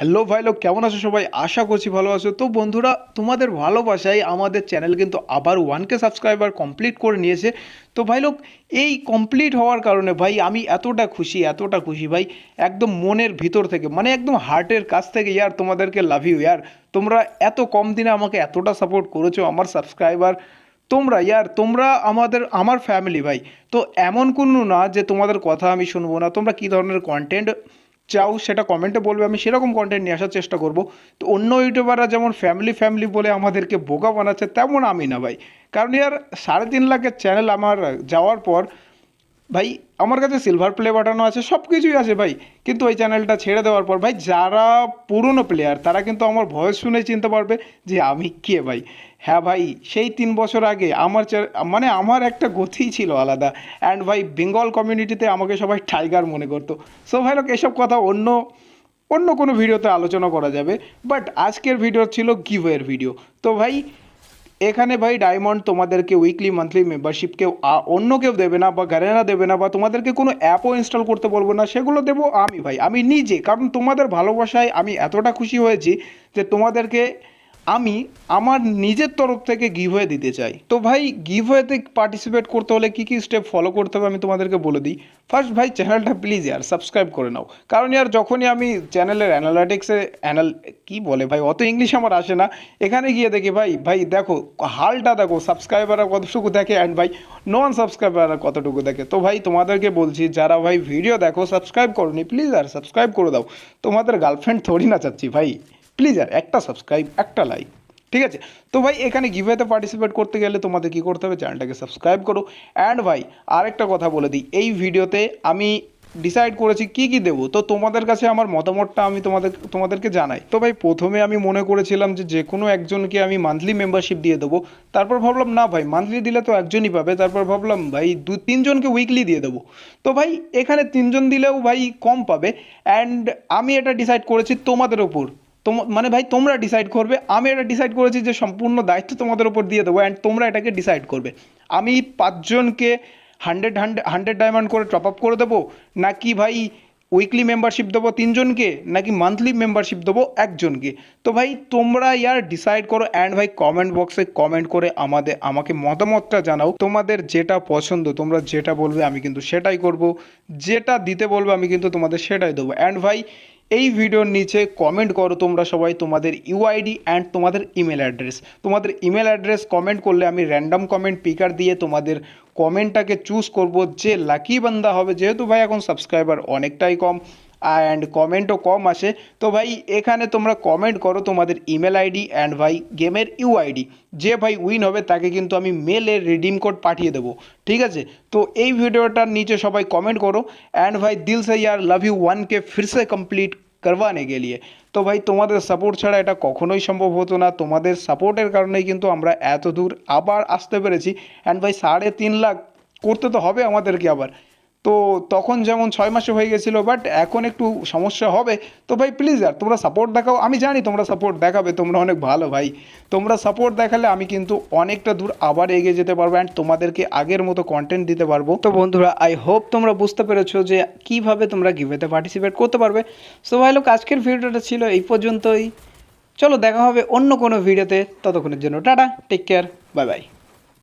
Hello ভাই লোক, কেমন আছো সবাই? আশা করছি ভালো আছো। তো বন্ধুরা, তোমাদের ভালোবাসায় আমাদের চ্যানেল কিন্তু আবার ওয়ানকে সাবস্ক্রাইবার কমপ্লিট করে নিয়েছে। তো ভাই লোক, এই কমপ্লিট হওয়ার কারণে ভাই আমি এতটা খুশি এতটা খুশি ভাই, একদম মনের ভিতর থেকে মানে একদম হার্টের কাছ থেকে ইয়ার তোমাদেরকে লাভ ইউ ইয়ার। তোমরা এত কম দিনে আমাকে এতটা সাপোর্ট করেছ আমার সাবস্ক্রাইবার তোমরা ইয়ার, তোমরা আমাদের, আমার ফ্যামিলি ভাই। তো এমন কোনো না যে তোমাদের কথা আমি শুনব না। তোমরা কী ধরনের কন্টেন্ট চাও, সেটা কমেন্টে বলবে, আমি সেরকম কন্টেন্ট নিয়ে আসার চেষ্টা করব। তো অন্য ইউটিউবাররা যেমন ফ্যামিলি ফ্যামিলি বলে আমাদেরকে বোকা বানাচ্ছে, তেমন আমি না ভাই। কারণ ইয়ার সাড়ে তিন লাখের চ্যানেল আমার যাওয়ার পর ভাই, আমার কাছে সিলভার প্লে বাটনও আছে সব কিছুই আছে ভাই। কিন্তু ওই চ্যানেলটা ছেড়ে দেওয়ার পর, ভাই, যারা পুরনো প্লেয়ার তারা কিন্তু আমার ভয়েস শুনে চিনতে পারবে যে আমি কে ভাই। হ্যাঁ ভাই, সেই তিন বছর আগে আমার মানে আমার একটা গতিই ছিল আলাদা। অ্যান্ড ভাই, বেঙ্গল কমিউনিটিতে আমাকে সবাই টাইগার মনে করতো। সো ভাই, লোক, এসব কথা অন্য অন্য কোনো ভিডিওতে আলোচনা করা যাবে। বাট আজকের ভিডিও ছিল গিভওয়ের ভিডিও তো ভাই এখানে ভাই ডায়মন্ড তোমাদেরকে উইকলি মান্থলি মেম্বারশিপ কেউ অন্য কেউ দেবে না বা গারেনা দেবে না বা তোমাদেরকে কোনো অ্যাপও ইনস্টল করতে বলব না, সেগুলো দেবো আমি ভাই। আমি নিজে, কারণ তোমাদের ভালোবাসায় আমি এতটা খুশি হয়েছি যে তোমাদেরকে আমি আমার নিজের তরফ থেকে গিভওয়ে দিতে চাই। তো ভাই গিভওয়েতে পার্টিসিপেট করতে হলে কী কী স্টেপ ফলো করতে হবে আমি তোমাদেরকে বলে দিই। ফার্স্ট ভাই চ্যানেলটা প্লিজ ইয়ার সাবস্ক্রাইব করে নাও। কারণ ইয়ার যখনই আমি চ্যানেলের অ্যানালাটিক্সে অ্যানাল কি বলে ভাই, অত ইংলিশ আমার আসে না। এখানে গিয়ে দেখি ভাই ভাই দেখো, হালটা দেখো সাবস্ক্রাইবাররা কতটুকু দেখে অ্যান্ড ভাই নন সাবস্ক্রাইবাররা কতটুকু দেখে। তো ভাই, তোমাদেরকে বলছি, যারা ভাই ভিডিও দেখো সাবস্ক্রাইব করনি প্লিজ আর সাবস্ক্রাইব করে দাও। তোমাদের গার্লফ্রেন্ড থোড়ি না চাচ্ছি ভাই। প্লিজ আর একটা সাবস্ক্রাইব একটা লাইক ঠিক আছে? তো ভাই, এখানে গিভওয়েতে পার্টিসিপেট করতে গেলে তোমাদের কী করতে হবে? চ্যানেলটাকে সাবস্ক্রাইব করো। অ্যান্ড ভাই, আরেকটা কথা বলে দিই, এই ভিডিওতে আমি ডিসাইড করেছি কি কি দেবো। তো তোমাদের কাছে আমার মতামতটা আমি তোমাদের, তোমাদেরকে জানাই। তো ভাই, প্রথমে আমি মনে করেছিলাম যে যে কোনো একজনকে আমি মান্থলি মেম্বারশিপ দিয়ে দেবো। তারপর ভাবলাম, না ভাই মান্থলি দিলে তো একজনই পাবে। তারপর ভাবলাম, ভাই, দু, তিনজনকে উইকলি দিয়ে দেবো। তো ভাই, এখানে তিনজন দিলেও ভাই কম পাবে। অ্যান্ড আমি এটা ডিসাইড করেছি তোমাদের ওপর। তোম মানে ভাই, তোমরা ডিসাইড করবে। আমি এটা ডিসাইড করেছি যে সম্পূর্ণ দায়িত্ব তোমাদের ওপর দিয়ে দেবো অ্যান্ড তোমরা এটাকে ডিসাইড করবে। আমি পাঁচজনকে হান্ড্রেড হান্ড্রেড হান্ড্রেড ডায়মন্ড করে টপ আপ করে দেবো? নাকি ভাই উইকলি মেম্বারশিপ দেবো তিনজনকে? নাকি মান্থলি মেম্বারশিপ দেবো একজনকে? তো ভাই, তোমরা ইয়ার ডিসাইড করো অ্যান্ড ভাই কমেন্ট বক্সে কমেন্ট করে আমাদের, আমাকে মতামতটা জানাও। তোমাদের যেটা পছন্দ, তোমরা যেটা বলবে আমি কিন্তু সেটাই করব। যেটা দিতে বলবে আমি কিন্তু তোমাদের সেটাই দেবো। অ্যান্ড ভাই এই ভিডিওর নিচে কমেন্ট করো তোমরা সবাই তোমাদের ইউআইডি অ্যান্ড তোমাদের ইমেল অ্যাড্রেস তোমাদের ইমেল অ্যাড্রেস কমেন্ট করলে আমি র্যান্ডম কমেন্ট পিকার দিয়ে তোমাদের কমেন্টটাকে চুজ করব। যে লাকি বান্দা হবে, যেহেতু ভাই এখন সাবস্ক্রাইবার অনেকটাই কম অ্যান্ড কমেন্টও কম আসে। তো ভাই, এখানে তোমরা কমেন্ট করো তোমাদের ইমেল আইডি অ্যান্ড ভাই গেমের ইউ আইডি যে ভাই উইন হবে তাকে কিন্তু আমি মেলে রিডিম কোড পাঠিয়ে দেবো। ঠিক আছে? তো এই ভিডিওটার নিচে সবাই কমেন্ট করো। অ্যান্ড ভাই, দিল সে ইয়ার লাভ ইউ ওয়ানকে ফিরসে কমপ্লিট করবানে গেলিয়ে তো ভাই, তোমাদের সাপোর্ট ছাড়া এটা কখনোই সম্ভব হতো না। তোমাদের সাপোর্টের কারণেই কিন্তু আমরা এত দূর আবার আসতে পেরেছি। অ্যান্ড ভাই, সাড়ে তিন লাখ করতে তো হবে আমাদেরকে আবার। তো তখন যেমন ছয় মাসে হয়ে গেছিল বাট এখন একটু সমস্যা হবে। তো ভাই প্লিজ আর তোমরা সাপোর্ট দেখাও। আমি জানি তোমরা সাপোর্ট দেখাবে, তোমরা অনেক ভালো ভাই। তোমরা সাপোর্ট দেখালে আমি কিন্তু অনেকটা দূর আবার এগিয়ে যেতে পারব অ্যান্ড তোমাদেরকে আগের মতো কন্টেন্ট দিতে পারব। তো বন্ধুরা আই হোপ তোমরা বুঝতে পেরেছ যে কীভাবে তোমরা গিভেতে পার্টিসিপেট করতে পারবে। সো ভাই লোক আজকের ভিডিওটা ছিল এই পর্যন্তই। চলো, দেখা হবে অন্য কোনো ভিডিওতে ততক্ষণের জন্য, tata take care bye bye